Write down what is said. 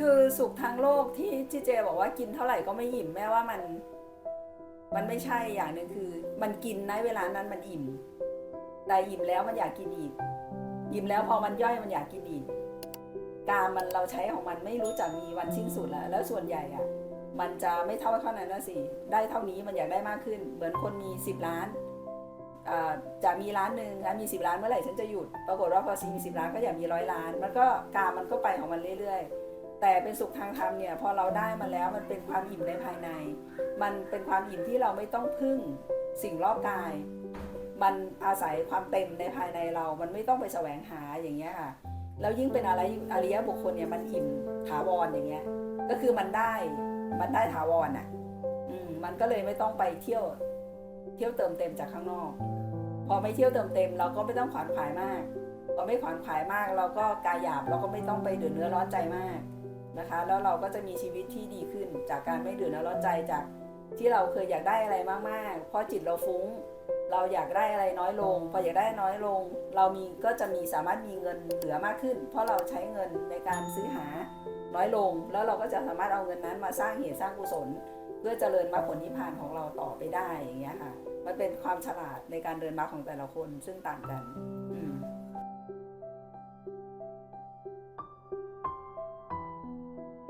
คือสุขทางโลกที่ที่เจบอกว่ากินเท่าไหร่ก็ไม่อิ่มแม้ว่ามันมันไม่ใช่อย่างหนึ่งคือ มันกินในเวลานั้นมันอิ่ม แต่อิ่มแล้วมันอยากกินอีกอิ่มแล้วพอมันย่อยมันอยากกินอีกกามมันเราใช้ของมันไม่รู้จักมีวันสิ้นสุดแล้ว แล้วส่วนใหญ่อะมันจะไม่เท่าเท่านั้นนะสิได้เท่านี้มันอยากได้มากขึ้น เหมือนคนมีสิบล้านจะมีล้านหนึ่งนะมีสิบล้านเมื่อไหร่ฉันจะหยุด ปรากฏว่าพอซีมีสิบล้านก็อยากมีร้อยล้าน มันก็กามมันก็ไปของมันเรื่อยๆ แต่เป็นสุขทางธรรมเนี่ยพอเราได้มาแล้วมันเป็นความอิ่มในภายใน มันเป็นความอิ่มที่เราไม่ต้องพึ่งสิ่งรอบกาย มันอาศัยความเต็มในภายในเรา มันไม่ต้องไปแสวงหาอย่างเงี้ยค่ะแล้วยิ่งเป็นอะไรอริยบุคคลเนี่ยมันอิ่มถาวรอย่างเงี้ย ก็คือมันได้มันได้ถาวรอะอืมมันก็เลยไม่ต้องไปเที่ยวเที่ยวเติมเต็มจากข้างนอก พอไม่เที่ยวเติมเต็ม เราก็ไม่ต้องขวานขวายมากพอไม่ขวานขวายมาก เราก็กายหยาบเราก็ไม่ต้องไปเดือดเนื้อร้อนใจมาก นะคะ แล้วเราก็จะมีชีวิตที่ดีขึ้นจากการไม่เดือดเนื้อร้อนใจจากที่เราเคยอยากได้อะไรมากๆ เพราะจิตเราฟุ้ง เราอยากได้อะไรน้อยลง พออยากได้น้อยลง เรามีก็จะมีสามารถมีเงินเหลือมากขึ้น เพราะเราใช้เงินในการซื้อหาน้อยลง แล้วเราก็จะสามารถเอาเงินนั้นมาสร้างเหตุสร้างกุศล เพื่อเจริญมรรคผลนิพพานของเราต่อไปได้อย่างเงี้ยค่ะ มันเป็นความฉลาดในการเดินมรรคของแต่ละคนซึ่งต่างกัน